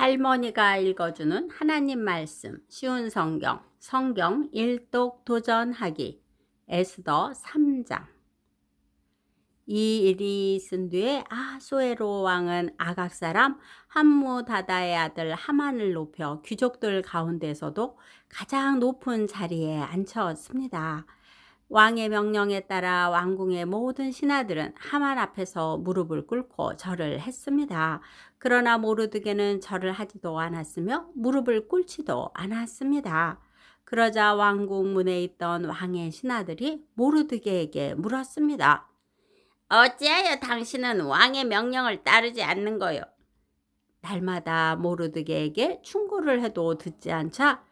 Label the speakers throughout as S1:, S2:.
S1: 할머니가 읽어주는 하나님 말씀, 쉬운 성경, 성경 일독 도전하기, 에스더 3장. 이 일이 있은 뒤에 아소에로 왕은 아각 사람 함무다다의 아들 하만을 높여 귀족들 가운데서도 가장 높은 자리에 앉혔습니다. 왕의 명령에 따라 왕궁의 모든 신하들은 하만 앞에서 무릎을 꿇고 절을 했습니다. 그러나 모르드게는 절을 하지도 않았으며 무릎을 꿇지도 않았습니다. 그러자 왕궁 문에 있던 왕의 신하들이 모르드게에게 물었습니다. 어찌하여 당신은 왕의 명령을 따르지 않는 거요? 날마다 모르드게에게 충고를 해도 듣지 않자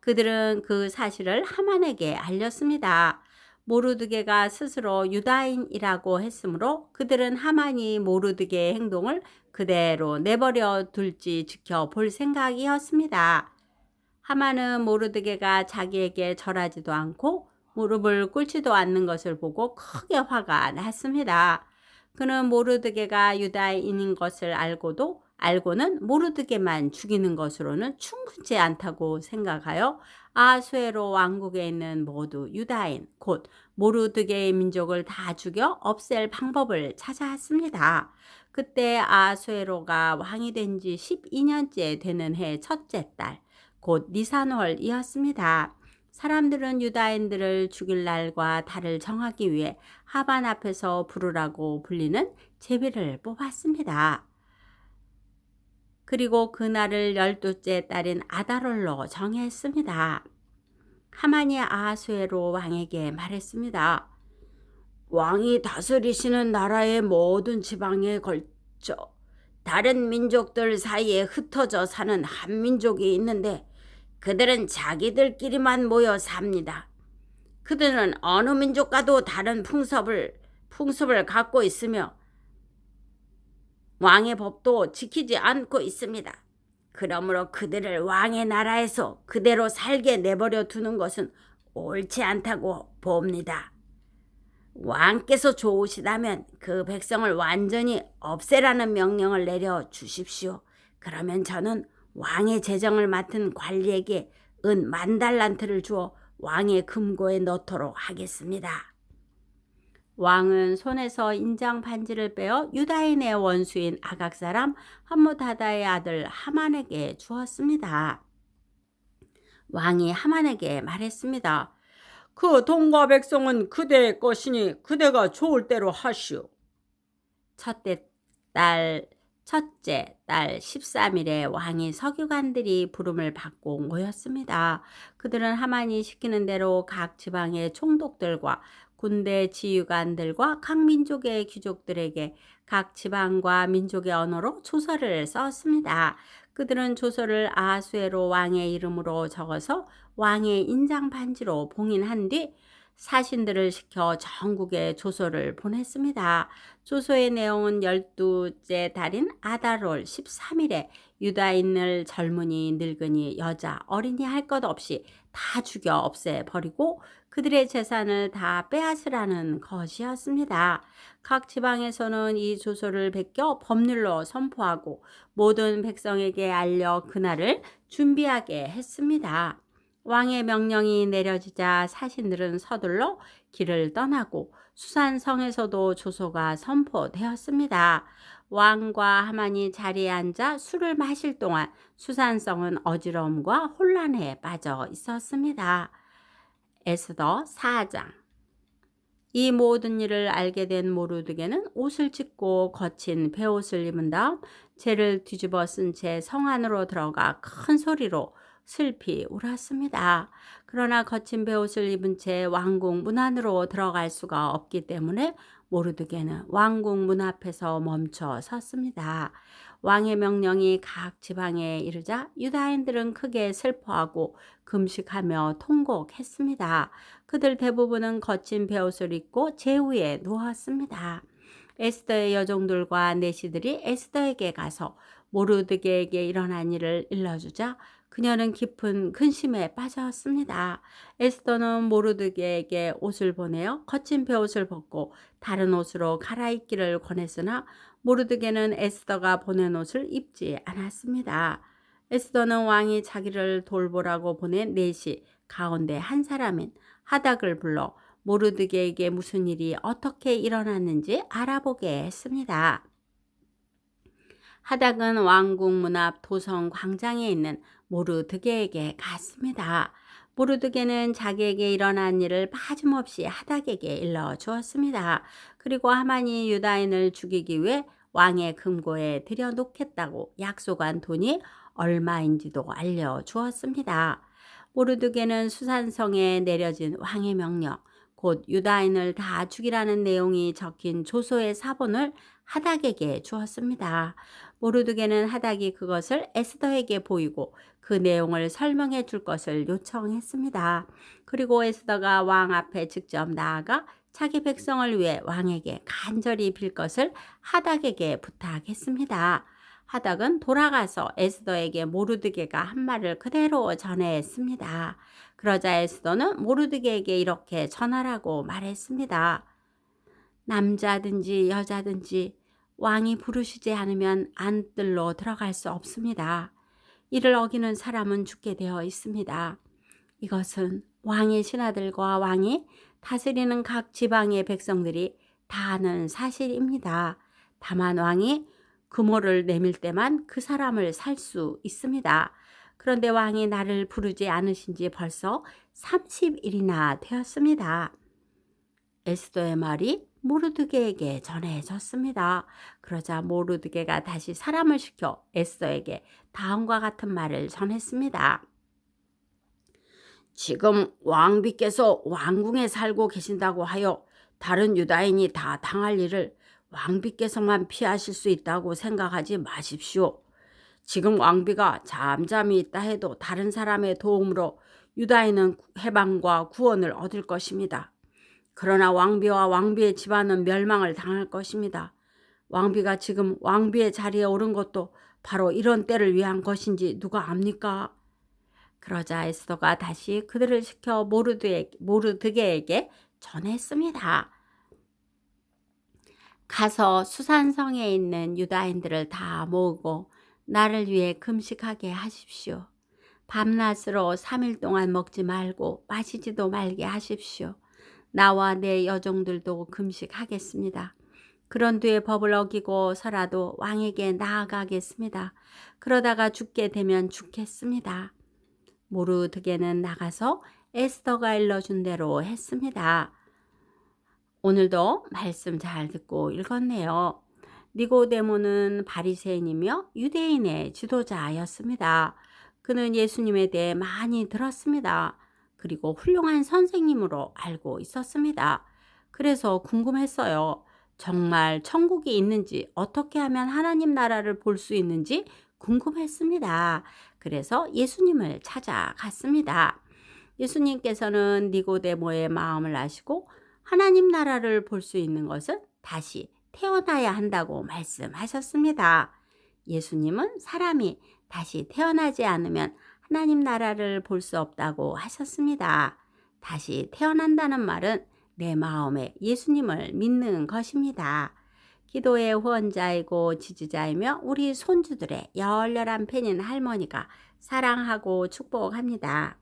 S1: 그들은 그 사실을 하만에게 알렸습니다. 모르드게가 스스로 유다인이라고 했으므로 그들은 하만이 모르드게의 행동을 그대로 내버려 둘지 지켜볼 생각이었습니다. 하만은 모르드게가 자기에게 절하지도 않고 무릎을 꿇지도 않는 것을 보고 크게 화가 났습니다. 그는 모르드게가 유다인인 것을 알고도 알고는 모르드게만 죽이는 것으로는 충분치 않다고 생각하여 아수에로 왕국에 있는 모두 유다인 곧 모르드게의 민족을 다 죽여 없앨 방법을 찾아왔습니다. 그때 아수에로가 왕이 된 지 12년째 되는 해 첫째 달 곧 니산월이었습니다. 사람들은 유다인들을 죽일 날과 달을 정하기 위해 하반 앞에서 부르라고 불리는 제비를 뽑았습니다. 그리고 그날을 열두째 딸인 아다롤로 정했습니다. 하만이 아수에로 왕에게 말했습니다. 왕이 다스리시는 나라의 모든 지방에 걸쳐 다른 민족들 사이에 흩어져 사는 한 민족이 있는데 그들은 자기들끼리만 모여 삽니다. 그들은 어느 민족과도 다른 풍습을 풍습을 갖고 있으며 왕의 법도 지키지 않고 있습니다. 그러므로 그들을 왕의 나라에서 그대로 살게 내버려 두는 것은 옳지 않다고 봅니다. 왕께서 좋으시다면 그 백성을 완전히 없애라는 명령을 내려 주십시오. 그러면 저는 왕의 재정을 맡은 관리에게 은 만 달란트를 주어 왕의 금고에 넣도록 하겠습니다. 왕은 손에서 인장 반지를 빼어 유다인의 원수인 아각 사람 함무다다의 아들 하만에게 주었습니다. 왕이 하만에게 말했습니다. 그 돈과 백성은 그대의 것이니 그대가 좋을 대로 하시오. 첫째 딸 첫째 달 13일에 왕이 서기관들이 부름을 받고 모였습니다. 그들은 하만이 시키는 대로 각 지방의 총독들과 군대 지휘관들과 각 민족의 귀족들에게 각 지방과 민족의 언어로 조서를 썼습니다. 그들은 조서를 아수에로 왕의 이름으로 적어서 왕의 인장 반지로 봉인한 뒤 사신들을 시켜 전국에 조서를 보냈습니다. 조서의 내용은 열두째 달인 아다롤 13일에 유다인을 젊은이, 늙은이, 여자, 어린이 할 것 없이 다 죽여 없애버리고 그들의 재산을 다 빼앗으라는 것이었습니다. 각 지방에서는 이 조서를 베껴 법률로 선포하고 모든 백성에게 알려 그날을 준비하게 했습니다. 왕의 명령이 내려지자 사신들은 서둘러 길을 떠나고 수산성에서도 조소가 선포되었습니다. 왕과 하만이 자리에 앉아 술을 마실 동안 수산성은 어지러움과 혼란에 빠져 있었습니다. 에스더 4장 이 모든 일을 알게 된 모르드게는 옷을 찢고 거친 베옷을 입은 다음 죄를 뒤집어 쓴 채 성 안으로 들어가 큰 소리로 슬피 울었습니다. 그러나 거친 베옷을 입은 채 왕궁 문 안으로 들어갈 수가 없기 때문에 모르드게는 왕궁 문 앞에서 멈춰 섰습니다. 왕의 명령이 각 지방에 이르자 유다인들은 크게 슬퍼하고 금식하며 통곡했습니다. 그들 대부분은 거친 베옷을 입고 제위에 누웠습니다. 에스더의 여종들과 내시들이 에스더에게 가서 모르드게에게 일어난 일을 일러주자 그녀는 깊은 근심에 빠졌습니다. 에스더는 모르드게에게 옷을 보내어 거친 베옷을 벗고 다른 옷으로 갈아입기를 권했으나 모르드게는 에스더가 보낸 옷을 입지 않았습니다. 에스더는 왕이 자기를 돌보라고 보낸 넷이 가운데 한 사람인 하닥을 불러 모르드게에게 무슨 일이 어떻게 일어났는지 알아보게 했습니다. 하닥은 왕궁 문 앞 도성 광장에 있는 모르드게에게 갔습니다. 모르드게는 자기에게 일어난 일을 빠짐없이 하닥에게 일러 주었습니다. 그리고 하만이 유다인을 죽이기 위해 왕의 금고에 들여놓겠다고 약속한 돈이 얼마인지도 알려 주었습니다. 모르드게는 수산성에 내려진 왕의 명령, 곧 유다인을 다 죽이라는 내용이 적힌 조소의 사본을 하닥에게 주었습니다. 모르드게는 하닥이 그것을 에스더에게 보이고 그 내용을 설명해 줄 것을 요청했습니다. 그리고 에스더가 왕 앞에 직접 나아가 자기 백성을 위해 왕에게 간절히 빌 것을 하닥에게 부탁했습니다. 하닥은 돌아가서 에스더에게 모르드게가 한 말을 그대로 전해했습니다. 그러자 에스더는 모르드게에게 이렇게 전하라고 말했습니다. 남자든지 여자든지 왕이 부르시지 않으면 안뜰로 들어갈 수 없습니다. 이를 어기는 사람은 죽게 되어 있습니다. 이것은 왕의 신하들과 왕이 다스리는 각 지방의 백성들이 다 아는 사실입니다. 다만 왕이 금호를 내밀 때만 그 사람을 살 수 있습니다. 그런데 왕이 나를 부르지 않으신 지 벌써 30일이나 되었습니다. 에스더의 말이 모르드게에게 전해졌습니다. 그러자 모르드게가 다시 사람을 시켜 에스더에게 다음과 같은 말을 전했습니다. 지금 왕비께서 왕궁에 살고 계신다고 하여 다른 유다인이 다 당할 일을 왕비께서만 피하실 수 있다고 생각하지 마십시오. 지금 왕비가 잠잠히 있다 해도 다른 사람의 도움으로 유다인은 해방과 구원을 얻을 것입니다. 그러나 왕비와 왕비의 집안은 멸망을 당할 것입니다. 왕비가 지금 왕비의 자리에 오른 것도 바로 이런 때를 위한 것인지 누가 압니까? 그러자 에스더가 다시 그들을 시켜 모르드에, 모르드게에게 전했습니다. 가서 수산성에 있는 유다인들을 다 모으고 나를 위해 금식하게 하십시오. 밤낮으로 3일 동안 먹지 말고 마시지도 말게 하십시오. 나와 내 여종들도 금식하겠습니다. 그런 뒤에 법을 어기고서라도 왕에게 나아가겠습니다. 그러다가 죽게 되면 죽겠습니다. 모르드게는 나가서 에스더가 일러준 대로 했습니다. 오늘도 말씀 잘 듣고 읽었네요. 니고데모는 바리새인이며 유대인의 지도자였습니다. 그는 예수님에 대해 많이 들었습니다. 그리고 훌륭한 선생님으로 알고 있었습니다. 그래서 궁금했어요. 정말 천국이 있는지, 어떻게 하면 하나님 나라를 볼 수 있는지 궁금했습니다. 그래서 예수님을 찾아갔습니다. 예수님께서는 니고데모의 마음을 아시고 하나님 나라를 볼 수 있는 것은 다시 태어나야 한다고 말씀하셨습니다. 예수님은 사람이 다시 태어나지 않으면 하나님 나라를 볼 수 없다고 하셨습니다. 다시 태어난다는 말은 내 마음에 예수님을 믿는 것입니다. 기도의 후원자이고 지지자이며 우리 손주들의 열렬한 팬인 할머니가 사랑하고 축복합니다.